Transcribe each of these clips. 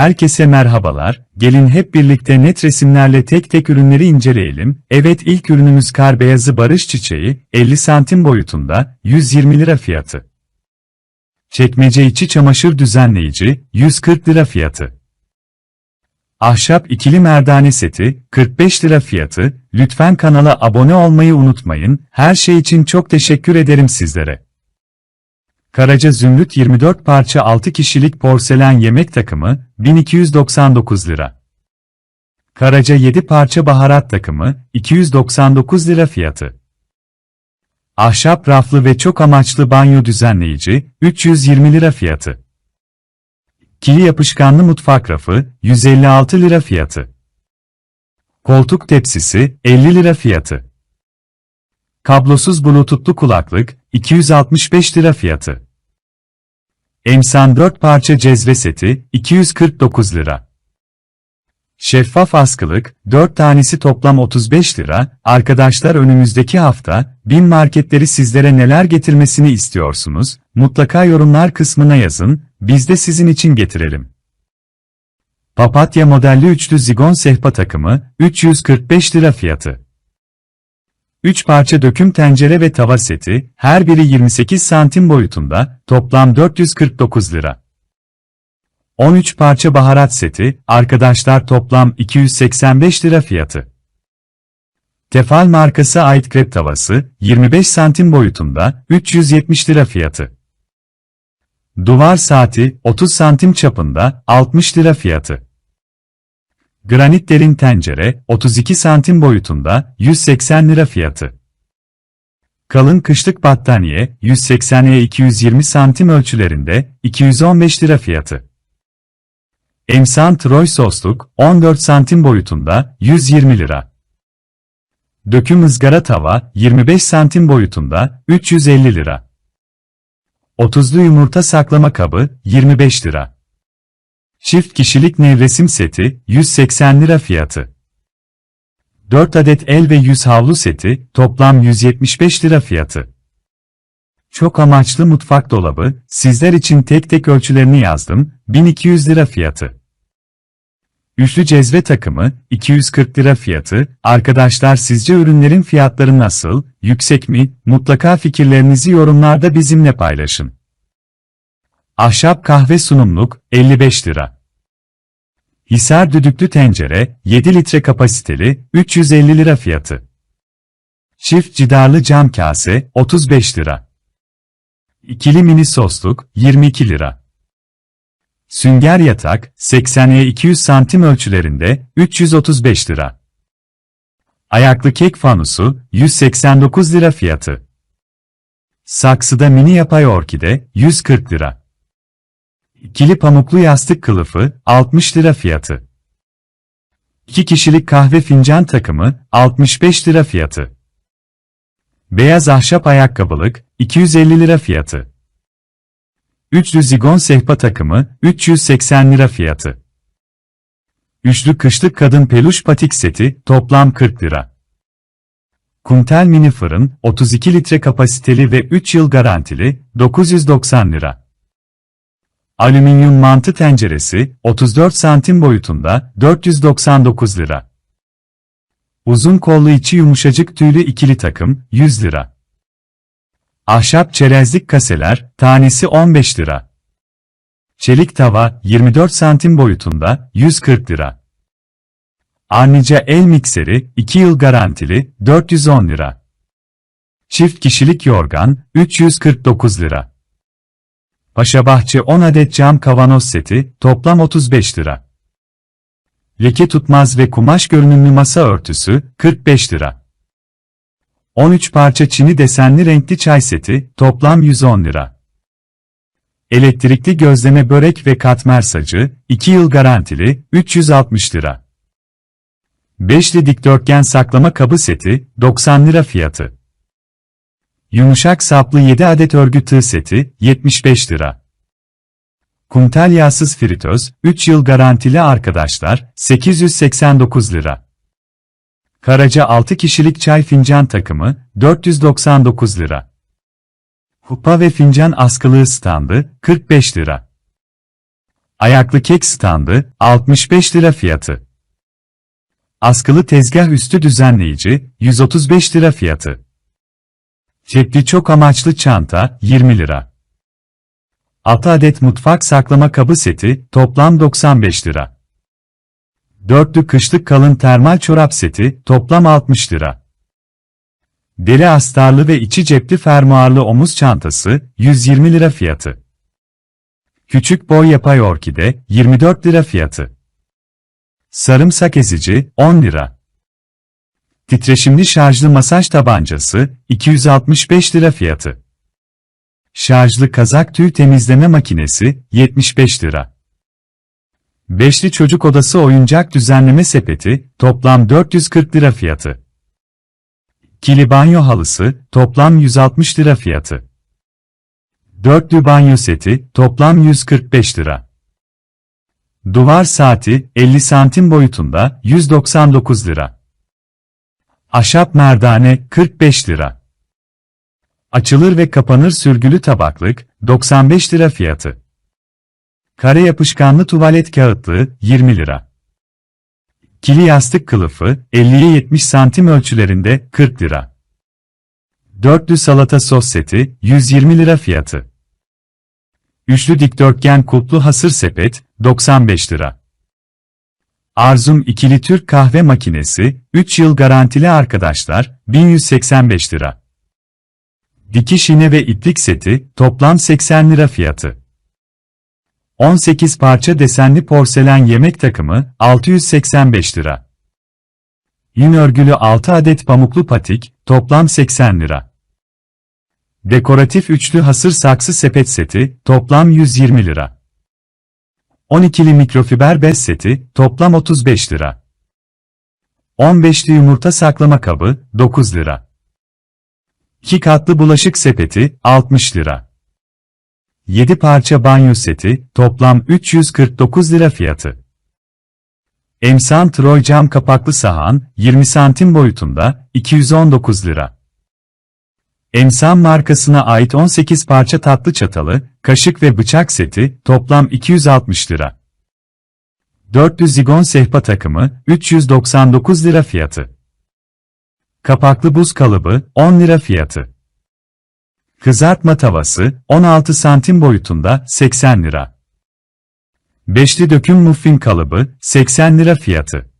Herkese merhabalar, gelin hep birlikte net resimlerle tek tek ürünleri inceleyelim. Evet ilk ürünümüz kar beyazı barış çiçeği, 50 santim boyutunda, 120 lira fiyatı. Çekmece içi çamaşır düzenleyici, 140 lira fiyatı. Ahşap ikili merdane seti, 45 lira fiyatı. Lütfen kanala abone olmayı unutmayın. Her şey için çok teşekkür ederim sizlere. Karaca Zümrüt 24 parça 6 kişilik porselen yemek takımı, 1299 lira. Karaca 7 parça baharat takımı, 299 lira fiyatı. Ahşap raflı ve çok amaçlı banyo düzenleyici, 320 lira fiyatı. Kili yapışkanlı mutfak rafı, 156 lira fiyatı. Koltuk tepsisi, 50 lira fiyatı. Kablosuz bluetoothlu kulaklık, 265 lira fiyatı. Emsan 4 parça cezve seti, 249 lira. Şeffaf askılık, 4 tanesi toplam 35 lira. Arkadaşlar önümüzdeki hafta, bin marketleri sizlere neler getirmesini istiyorsunuz? Mutlaka yorumlar kısmına yazın, biz de sizin için getirelim. Papatya modelli üçlü zigon sehpa takımı, 345 lira fiyatı. 3 parça döküm tencere ve tava seti, her biri 28 santim boyutunda, toplam 449 lira. 13 parça baharat seti, arkadaşlar toplam 285 lira fiyatı. Tefal markası ait krep tavası, 25 santim boyutunda, 370 lira fiyatı. Duvar saati, 30 santim çapında, 60 lira fiyatı. Granit derin tencere, 32 santim boyutunda, 180 lira fiyatı. Kalın kışlık battaniye, 180'e 220 santim ölçülerinde, 215 lira fiyatı. Emsan Troy sosluk, 14 santim boyutunda, 120 lira. Döküm ızgara tava, 25 santim boyutunda, 350 lira. 30'lu yumurta saklama kabı, 25 lira. Çift kişilik nevresim seti, 180 lira fiyatı. 4 adet el ve yüz havlu seti, toplam 175 lira fiyatı. Çok amaçlı mutfak dolabı, sizler için tek tek ölçülerini yazdım, 1200 lira fiyatı. Üçlü cezve takımı, 240 lira fiyatı. Arkadaşlar sizce ürünlerin fiyatları nasıl, yüksek mi? Mutlaka fikirlerinizi yorumlarda bizimle paylaşın. Ahşap kahve sunumluk, 55 lira. Hisar düdüklü tencere, 7 litre kapasiteli, 350 lira fiyatı. Çift cidarlı cam kase, 35 lira. İkili mini sosluk, 22 lira. Sünger yatak, 80'e 200 santim ölçülerinde, 335 lira. Ayaklı kek fanusu, 189 lira fiyatı. Saksıda mini yapay orkide, 140 lira. İkili pamuklu yastık kılıfı, 60 lira fiyatı. 2 kişilik kahve fincan takımı, 65 lira fiyatı. Beyaz ahşap ayakkabılık, 250 lira fiyatı. Üçlü zigon sehpa takımı, 380 lira fiyatı. Üçlü kışlık kadın peluş patik seti, toplam 40 lira. Kuntel mini fırın, 32 litre kapasiteli ve 3 yıl garantili, 990 lira. Alüminyum mantı tenceresi, 34 santim boyutunda, 499 lira. Uzun kollu içi yumuşacık tüylü ikili takım, 100 lira. Ahşap çerezlik kaseler, tanesi 15 lira. Çelik tava, 24 santim boyutunda, 140 lira. Arnica el mikseri, 2 yıl garantili, 410 lira. Çift kişilik yorgan, 349 lira. Paşabahçe 10 adet cam kavanoz seti, toplam 35 lira. Leke tutmaz ve kumaş görünümlü masa örtüsü, 45 lira. 13 parça çini desenli renkli çay seti, toplam 110 lira. Elektrikli gözleme börek ve katmer sacı, 2 yıl garantili, 360 lira. Beşli dikdörtgen saklama kabı seti, 90 lira fiyatı. Yumuşak saplı 7 adet örgü tığ seti, 75 lira. Kumtel yağsız fritöz, 3 yıl garantili arkadaşlar, 889 lira. Karaca 6 kişilik çay fincan takımı, 499 lira. Kupa ve fincan askılığı standı, 45 lira. Ayaklı kek standı, 65 lira fiyatı. Askılı tezgah üstü düzenleyici, 135 lira fiyatı. Cepli çok amaçlı çanta, 20 lira. 6 adet mutfak saklama kabı seti, toplam 95 lira. Dörtlü kışlık kalın termal çorap seti, toplam 60 lira. Deri astarlı ve içi cepli fermuarlı omuz çantası, 120 lira fiyatı. Küçük boy yapay orkide, 24 lira fiyatı. Sarımsak ezici, 10 lira. Titreşimli şarjlı masaj tabancası, 265 lira fiyatı. Şarjlı kazak tüy temizleme makinesi, 75 lira. Beşli çocuk odası oyuncak düzenleme sepeti, toplam 440 lira fiyatı. Kili banyo halısı, toplam 160 lira fiyatı. Dörtlü banyo seti, toplam 145 lira. Duvar saati, 50 santim boyutunda, 199 lira. Ahşap merdane, 45 lira. Açılır ve kapanır sürgülü tabaklık, 95 lira fiyatı. Kare yapışkanlı tuvalet kağıtlığı, 20 lira. Kili yastık kılıfı, 50'ye 70 santim ölçülerinde, 40 lira. Dörtlü salata sos seti, 120 lira fiyatı. Üçlü dikdörtgen kulplu hasır sepet, 95 lira. Arzum ikili Türk kahve makinesi, 3 yıl garantili arkadaşlar, 1185 lira. Dikiş iğne ve iplik seti, toplam 80 lira fiyatı. 18 parça desenli porselen yemek takımı, 685 lira. Yün örgülü 6 adet pamuklu patik, toplam 80 lira. Dekoratif üçlü hasır saksı sepet seti, toplam 120 lira. 12'li mikrofiber bez seti, toplam 35 lira. 15'li yumurta saklama kabı, 9 lira. 2 katlı bulaşık sepeti, 60 lira. 7 parça banyo seti, toplam 349 lira fiyatı. Emsan Troy cam kapaklı sahan, 20 santim boyutunda, 219 lira. Emsan markasına ait 18 parça tatlı çatalı, kaşık ve bıçak seti, toplam 260 lira. 400 zigon sehpa takımı, 399 lira fiyatı. Kapaklı buz kalıbı, 10 lira fiyatı. Kızartma tavası, 16 santim boyutunda, 80 lira. Beşli döküm muffin kalıbı, 80 lira fiyatı.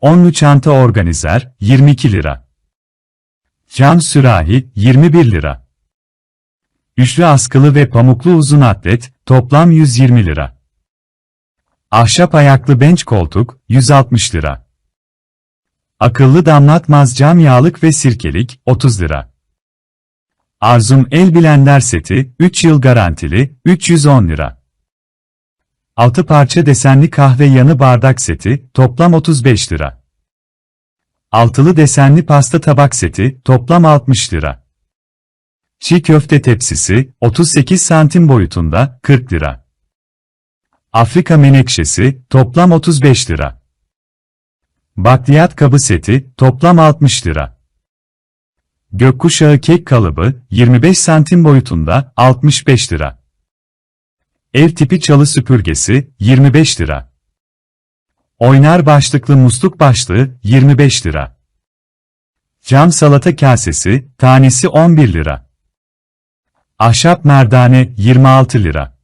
Onlu çanta organizer, 22 lira. Cam sürahi, 21 lira. Üçlü askılı ve pamuklu uzun atlet, toplam 120 lira. Ahşap ayaklı bench koltuk, 160 lira. Akıllı damlatmaz cam yağlık ve sirkelik, 30 lira. Arzum el blender seti, 3 yıl garantili, 310 lira. 6 parça desenli kahve yanı bardak seti, toplam 35 lira. Altılı desenli pasta tabak seti, toplam 60 lira. Çiğ köfte tepsisi, 38 santim boyutunda, 40 lira. Afrika menekşesi, toplam 35 lira. Bakliyat kabı seti, toplam 60 lira. Gökkuşağı kek kalıbı, 25 santim boyutunda, 65 lira. Ev tipi çalı süpürgesi, 25 lira. Oynar başlıklı musluk başlığı, 25 lira. Cam salata kasesi, tanesi 11 lira. Ahşap merdane, 26 lira.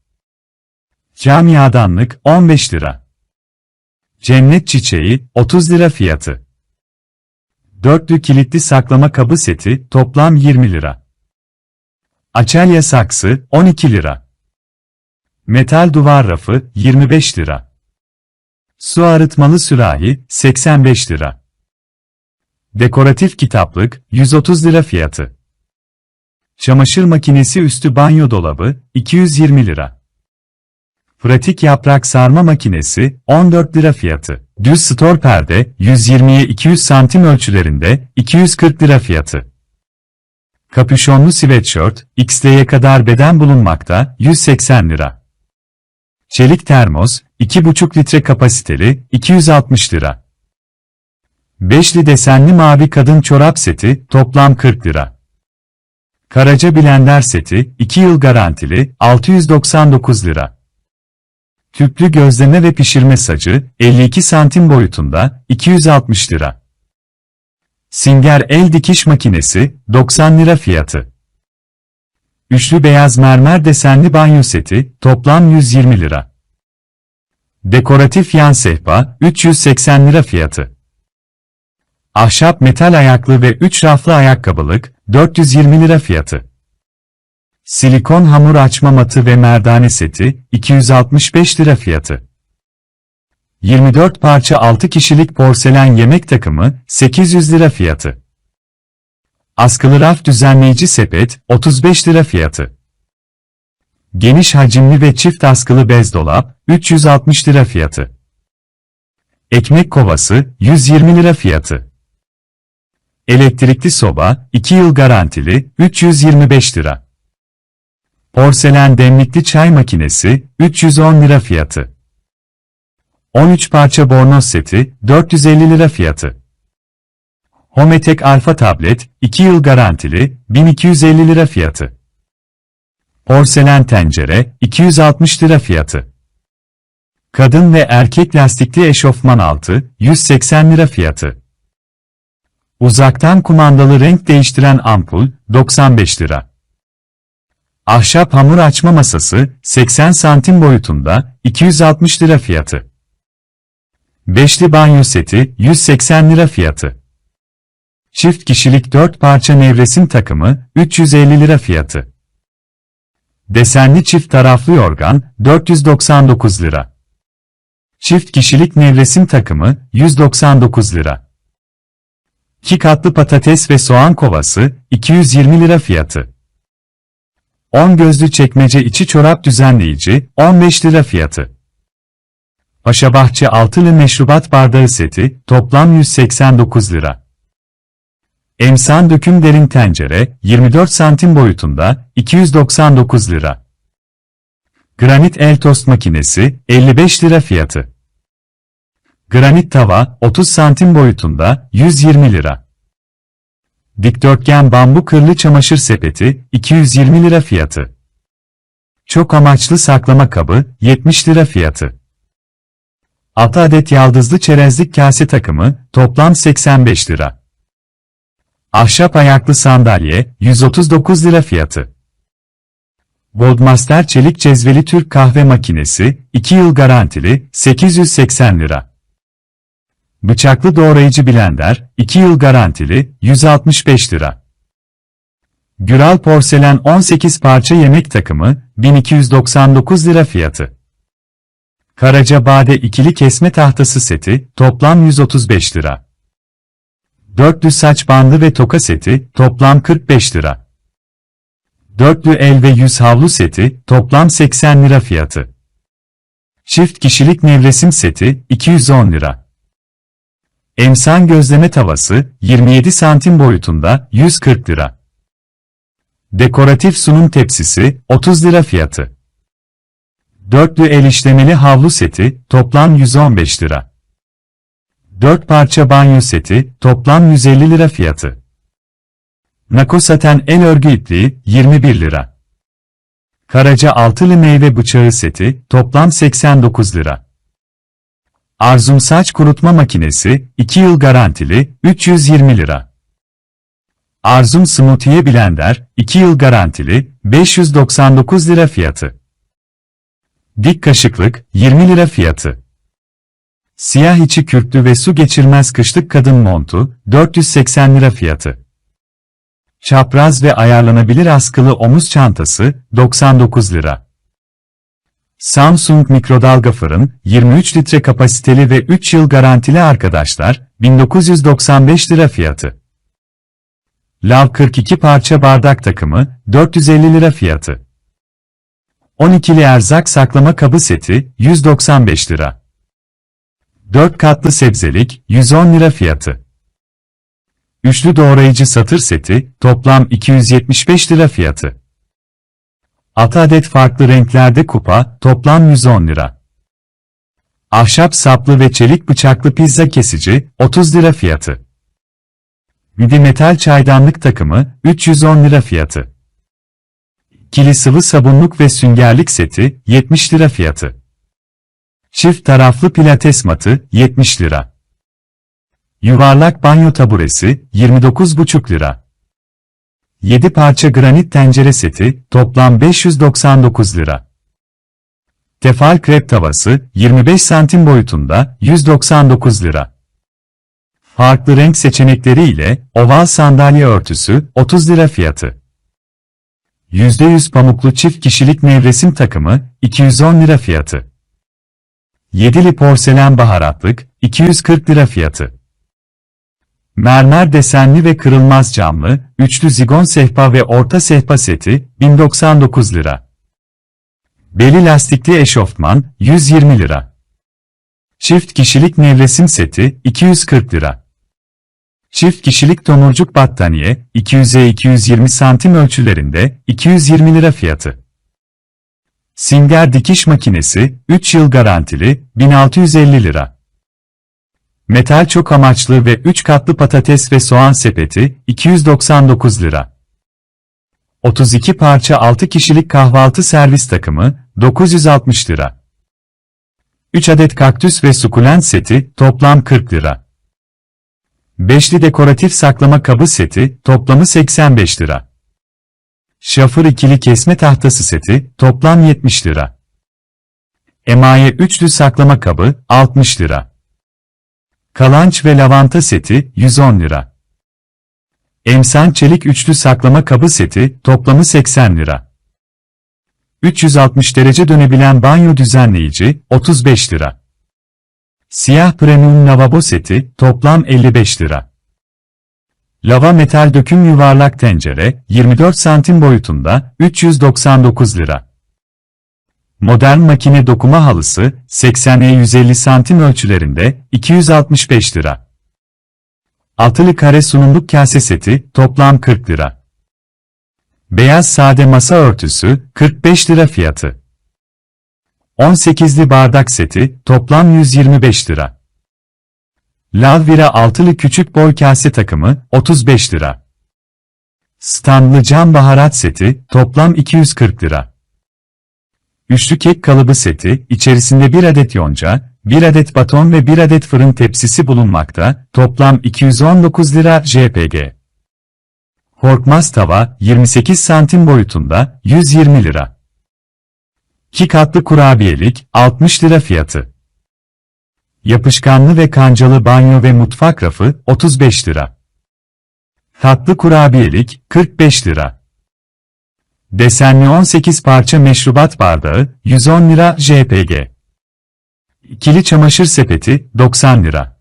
Cam yağdanlık, 15 lira. Cennet çiçeği, 30 lira fiyatı. Dörtlü kilitli saklama kabı seti, toplam 20 lira. Açelya saksı, 12 lira. Metal duvar rafı, 25 lira. Su arıtmalı sürahi, 85 lira. Dekoratif kitaplık, 130 lira fiyatı. Çamaşır makinesi üstü banyo dolabı, 220 lira. Pratik yaprak sarma makinesi, 14 lira fiyatı. Düz store perde, 120'ye 200 santim ölçülerinde, 240 lira fiyatı. Kapüşonlu sweatshirt, XL'ye kadar beden bulunmakta, 180 lira. Çelik termos, 2,5 litre kapasiteli, 260 lira. Beşli desenli mavi kadın çorap seti, toplam 40 lira. Karaca blender seti, 2 yıl garantili, 699 lira. Tüplü gözleme ve pişirme sacı, 52 santim boyutunda, 260 lira. Singer el dikiş makinesi, 90 lira fiyatı. Üçlü beyaz mermer desenli banyo seti, toplam 120 lira. Dekoratif yan sehpa, 380 lira fiyatı. Ahşap metal ayaklı ve 3 raflı ayakkabılık, 420 lira fiyatı. Silikon hamur açma matı ve merdane seti, 265 lira fiyatı. 24 parça 6 kişilik porselen yemek takımı, 800 lira fiyatı. Askılı raf düzenleyici sepet, 35 lira fiyatı. Geniş hacimli ve çift askılı bez dolap, 360 lira fiyatı. Ekmek kovası, 120 lira fiyatı. Elektrikli soba, 2 yıl garantili, 325 lira. Porselen demlikli çay makinesi, 310 lira fiyatı. 13 parça bornoz seti, 450 lira fiyatı. Hometek Alfa tablet, 2 yıl garantili, 1250 lira fiyatı. Porselen tencere, 260 lira fiyatı. Kadın ve erkek lastikli eşofman altı, 180 lira fiyatı. Uzaktan kumandalı renk değiştiren ampul, 95 lira. Ahşap hamur açma masası, 80 santim boyutunda, 260 lira fiyatı. Beşli banyo seti, 180 lira fiyatı. Çift kişilik 4 parça nevresim takımı, 350 lira fiyatı. Desenli çift taraflı yorgan, 499 lira. Çift kişilik nevresim takımı, 199 lira. 2 katlı patates ve soğan kovası, 220 lira fiyatı. 10 gözlü çekmece içi çorap düzenleyici, 15 lira fiyatı. Paşabahçe altılı meşrubat bardağı seti, toplam 189 lira. Emsan döküm derin tencere, 24 santim boyutunda, 299 lira. Granit el tost makinesi, 55 lira fiyatı. Granit tava, 30 santim boyutunda, 120 lira. Dikdörtgen bambu kırlı çamaşır sepeti, 220 lira fiyatı. Çok amaçlı saklama kabı, 70 lira fiyatı. 6 adet yaldızlı çerezlik kase takımı, toplam 85 lira. Ahşap ayaklı sandalye, 139 lira fiyatı. Goldmaster çelik cezveli Türk kahve makinesi, 2 yıl garantili, 880 lira. Bıçaklı doğrayıcı blender, 2 yıl garantili, 165 lira. Güral porselen 18 parça yemek takımı, 1299 lira fiyatı. Karaca Bade ikili kesme tahtası seti, toplam 135 lira. Dörtlü saç bandı ve toka seti, toplam 45 lira. Dörtlü el ve yüz havlu seti, toplam 80 lira fiyatı. Çift kişilik nevresim seti, 210 lira. Emsan gözleme tavası, 27 santim boyutunda, 140 lira. Dekoratif sunum tepsisi, 30 lira fiyatı. Dörtlü el işlemeli havlu seti, toplam 115 lira. 4 parça banyo seti, toplam 150 lira fiyatı. Nako saten el örgü ipliği, 21 lira. Karaca altılı meyve bıçağı seti, toplam 89 lira. Arzum saç kurutma makinesi, 2 yıl garantili, 320 lira. Arzum smoothie blender, 2 yıl garantili, 599 lira fiyatı. Dik kaşıklık, 20 lira fiyatı. Siyah içi kürklü ve su geçirmez kışlık kadın montu, 480 lira fiyatı. Çapraz ve ayarlanabilir askılı omuz çantası, 99 lira. Samsung mikrodalga fırın, 23 litre kapasiteli ve 3 yıl garantili arkadaşlar, 1995 lira fiyatı. Lav 42 parça bardak takımı, 450 lira fiyatı. 12'li erzak saklama kabı seti, 195 lira. 4 katlı sebzelik, 110 lira fiyatı. Üçlü doğrayıcı satır seti, toplam 275 lira fiyatı. 6 adet farklı renklerde kupa, toplam 110 lira. Ahşap saplı ve çelik bıçaklı pizza kesici, 30 lira fiyatı. Midi metal çaydanlık takımı, 310 lira fiyatı. Kili sıvı sabunluk ve süngerlik seti, 70 lira fiyatı. Çift taraflı pilates matı 70 lira. Yuvarlak banyo taburesi 29,5 lira. 7 parça granit tencere seti toplam 599 lira. Tefal krep tavası 25 santim boyutunda 199 lira. Farklı renk seçenekleri ile oval sandalye örtüsü 30 lira fiyatı. %100 pamuklu çift kişilik nevresim takımı 210 lira fiyatı. Yedili porselen baharatlık 240 lira fiyatı. Mermer desenli ve kırılmaz camlı, üçlü zigon sehpa ve orta sehpa seti 1099 lira. Beli lastikli eşofman 120 lira. Çift kişilik nevresim seti 240 lira. Çift kişilik tomurcuk battaniye 200'e 220 santim ölçülerinde 220 lira fiyatı. Singer dikiş makinesi 3 yıl garantili 1650 lira. Metal çok amaçlı ve 3 katlı patates ve soğan sepeti 299 lira. 32 parça 6 kişilik kahvaltı servis takımı 960 lira. 3 adet kaktüs ve sukulent seti toplam 40 lira. Beşli dekoratif saklama kabı seti toplamı 85 lira. Şafır ikili kesme tahtası seti toplam 70 lira. Emaye üçlü saklama kabı 60 lira. Kalanç ve lavanta seti 110 lira. Emsan çelik üçlü saklama kabı seti toplamı 80 lira. 360 derece dönebilen banyo düzenleyici 35 lira. Siyah premium lavabo seti toplam 55 lira. Lava metal döküm yuvarlak tencere 24 santim boyutunda 399 lira. Modern makine dokuma halısı 80'e 150 santim ölçülerinde 265 lira. Altılı kare sunumluk kase seti toplam 40 lira. Beyaz sade masa örtüsü 45 lira fiyatı. 18'li bardak seti toplam 125 lira. Lavvira altılı küçük boy kase takımı 35 lira. Standlı cam baharat seti toplam 240 lira. Üçlü kek kalıbı seti içerisinde 1 adet yonca, 1 adet baton ve 1 adet fırın tepsisi bulunmakta, toplam 219 lira JPG. Korkmaz tava 28 santim boyutunda 120 lira. 2 katlı kurabiyelik 60 lira fiyatı. Yapışkanlı ve kancalı banyo ve mutfak rafı 35 lira. Tatlı kurabiyelik 45 lira. Desenli 18 parça meşrubat bardağı 110 lira JPG. İkili çamaşır sepeti 90 lira.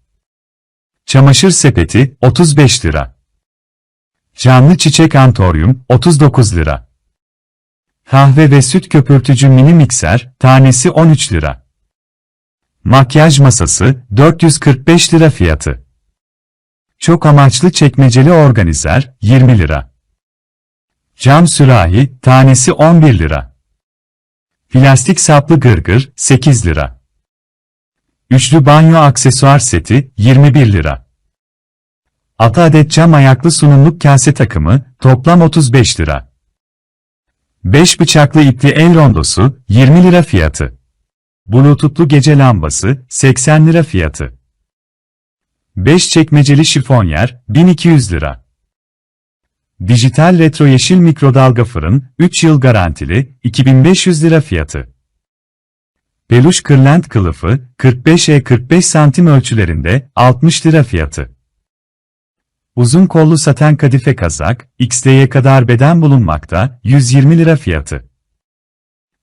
Çamaşır sepeti 35 lira. Canlı çiçek antoryum 39 lira. Kahve ve süt köpürtücü mini mikser tanesi 13 lira. Makyaj masası 445 lira fiyatı. Çok amaçlı çekmeceli organizer 20 lira. Cam sürahi tanesi 11 lira. Plastik saplı gırgır 8 lira. Üçlü banyo aksesuar seti 21 lira. 6 adet cam ayaklı sunumluk kase takımı toplam 35 lira. 5 bıçaklı ipli el rondosu 20 lira fiyatı. Bluetooth'lu gece lambası 80 lira fiyatı. 5 çekmeceli şifonyer 1200 lira. Dijital retro yeşil mikrodalga fırın 3 yıl garantili 2500 lira fiyatı. Peluş kırlent kılıfı 45'e 45 santim ölçülerinde 60 lira fiyatı. Uzun kollu saten kadife kazak, XL'ye kadar beden bulunmakta, 120 lira fiyatı.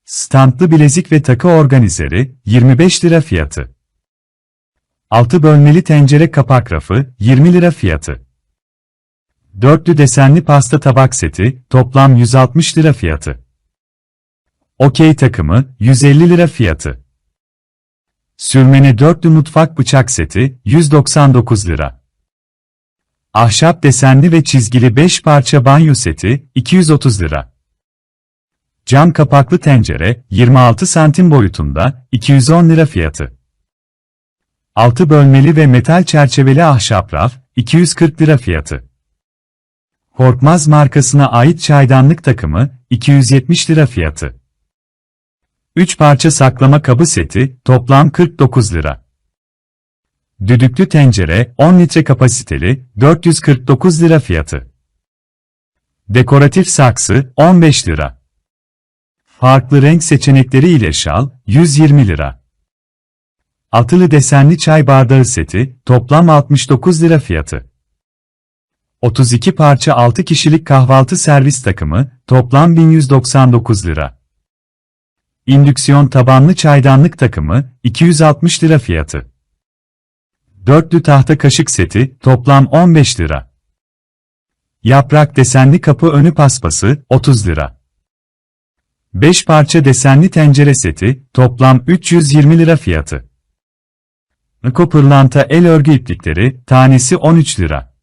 Standlı bilezik ve takı organizeri, 25 lira fiyatı. 6 bölmeli tencere kapak rafı, 20 lira fiyatı. Dörtlü desenli pasta tabak seti, toplam 160 lira fiyatı. Okey takımı, 150 lira fiyatı. Sürmeni dörtlü mutfak bıçak seti, 199 lira. Ahşap desenli ve çizgili 5 parça banyo seti, 230 lira. Cam kapaklı tencere, 26 santim boyutunda, 210 lira fiyatı. 6 bölmeli ve metal çerçeveli ahşap raf, 240 lira fiyatı. Korkmaz markasına ait çaydanlık takımı, 270 lira fiyatı. 3 parça saklama kabı seti, toplam 49 lira. Düdüklü tencere, 10 litre kapasiteli, 449 lira fiyatı. Dekoratif saksı, 15 lira. Farklı renk seçenekleri ile şal, 120 lira. Altılı desenli çay bardağı seti, toplam 69 lira fiyatı. 32 parça 6 kişilik kahvaltı servis takımı, toplam 1199 lira. İndüksiyon tabanlı çaydanlık takımı, 260 lira fiyatı. Dörtlü tahta kaşık seti, toplam 15 lira. Yaprak desenli kapı önü paspası, 30 lira. 5 parça desenli tencere seti, toplam 320 lira fiyatı. Niko pırlanta el örgü iplikleri, tanesi 13 lira.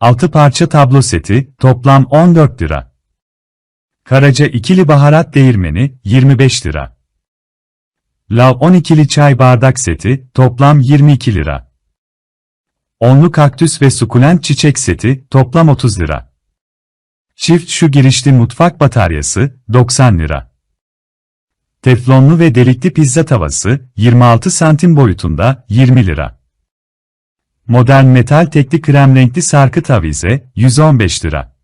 6 parça tablo seti, toplam 14 lira. Karaca ikili baharat değirmeni, 25 lira. Lav 12'li çay bardak seti, toplam 22 lira. Onlu kaktüs ve sukulent çiçek seti, toplam 30 lira. Çift şu girişli mutfak bataryası, 90 lira. Teflonlu ve delikli pizza tavası, 26 santim boyutunda, 20 lira. Modern metal tekli krem renkli sarkı tavize, 115 lira.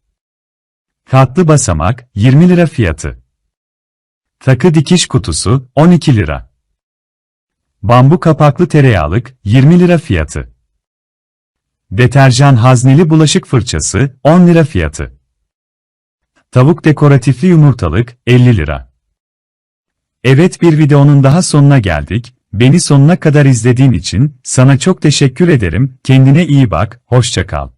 Katlı basamak, 20 lira fiyatı. Takı dikiş kutusu, 12 lira. Bambu kapaklı tereyağlık, 20 lira fiyatı. Deterjan hazneli bulaşık fırçası, 10 lira fiyatı. Tavuk dekoratifli yumurtalık, 50 lira. Evet bir videonun daha sonuna geldik. Beni sonuna kadar izlediğin için sana çok teşekkür ederim. Kendine iyi bak, hoşça kal.